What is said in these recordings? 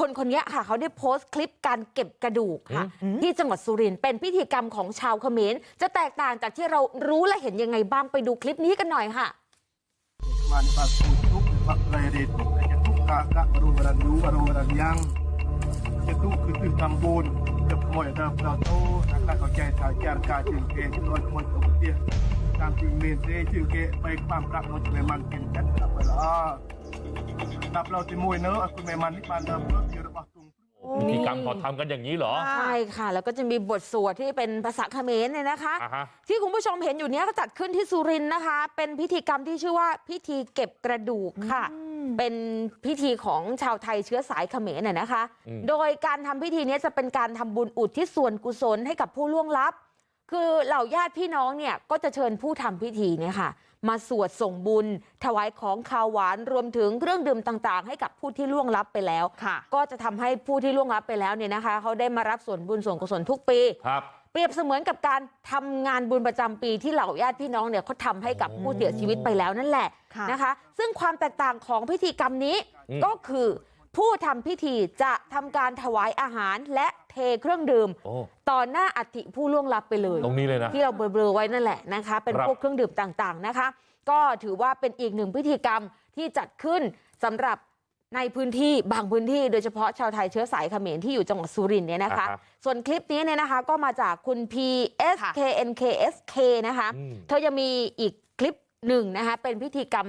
คนคนนี้ค่ะเขาได้โพสต์คลิปการเก็บกระดูกค่ะอืมที่จังหวัดสุรินทร์เป็นพิธีกรรมของชาวเขมรจะแตกต่างจากที่เรารู้และเห็นยังไงบ้างไปดูคลิปนี้กันหน่อยค่ะ พื่อที่ระบาดตุงพิธีกรรมเขาทำกันอย่างนี้เหรอ ใช่ค่ะ แล้วก็จะมีบทสวดที่เป็นภาษาเขมรเนี่ยนะคะ อ่าฮะ ที่คุณผู้ชมเห็นอยู่เนี้ยก็จัดขึ้นที่สุรินทร์นะคะ เป็นพิธีกรรมที่ชื่อว่าพิธีเก็บกระดูกค่ะ เป็นพิธีของชาวไทยเชื้อสายเขมรน่ะนะคะ อืม โดยการทำพิธีเนี้ยจะเป็นการทำบุญอุทิศส่วนกุศลให้กับผู้ล่วงลับ คือเหล่าญาติพี่น้องเนี่ยก็จะเชิญผู้ทำพิธีเนี่ยค่ะมาสวดส่งบุญถวายของขาวหวานรวมถึงเครื่องดื่มต่างๆให้กับผู้ที่ล่วงลับไปแล้วค่ะก็จะทำให้ผู้ที่ล่วงลับไปแล้วเนี่ยนะคะเขาได้มารับส่วนบุญส่วนกุศลทุกปีครับเปรียบเสมือนกับการทำงานบุญประจำปีที่เหล่าญาติพี่น้องเนี่ยเขาทำให้กับผู้เสียชีวิตไปแล้วนั่นแหละค่ะนะคะซึ่งความแตกต่างของพิธีกรรมนี้อืมก็คือผู้ทำพิธีจะ ทำการถวายอาหารและเทเครื่องดื่มโอ้ต่อหน้าอัฐิผู้ล่วงลับไปเลยตรงนี้เลยนะที่เราเบลอๆไว้นั่นแหละนะคะเป็นครับพวกเครื่องดื่มต่างๆนะคะก็ถือว่าเป็นอีกหนึ่งพิธีกรรมที่จัดขึ้นสำหรับในพื้นที่บางพื้นที่โดยเฉพาะชาวไทยเชื้อสายเขมรที่อยู่จังหวัดสุรินทร์เนี่ยนะคะอ่าฮะส่วนคลิปนี้เนี่ยนะคะก็มาจากคุณ PSKNKSK นะคะอืมเธอยังมีอีกคลิปหนึ่งนะคะเป็นพิธีกรรม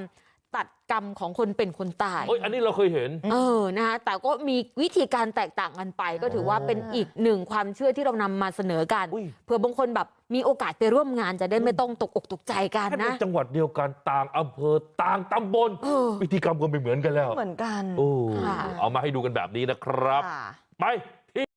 ตัดกรรมของคนเป็นคนตายเอ้ยอันนี้เราเคยเห็นเออนะคะแต่ก็มีวิธีการแตกต่างกันไป ก็ถือว่าเป็นอีกหนึ่งความเชื่อที่เรานำมาเสนอกันอุ้ยเผื่อบางคนแบบมีโอกาสไปร่วมงานจะได้ไม่ต้องตกอกตกใจกันแค่ในนะจังหวัดเดียวกันต่างอำเภอต่างตำบลเออพิธีกรรมก็ไม่เหมือนกันแล้วเหมือนกันโอ้ค่ะเอามาให้ดูกันแบบนี้นะครับค่ะไป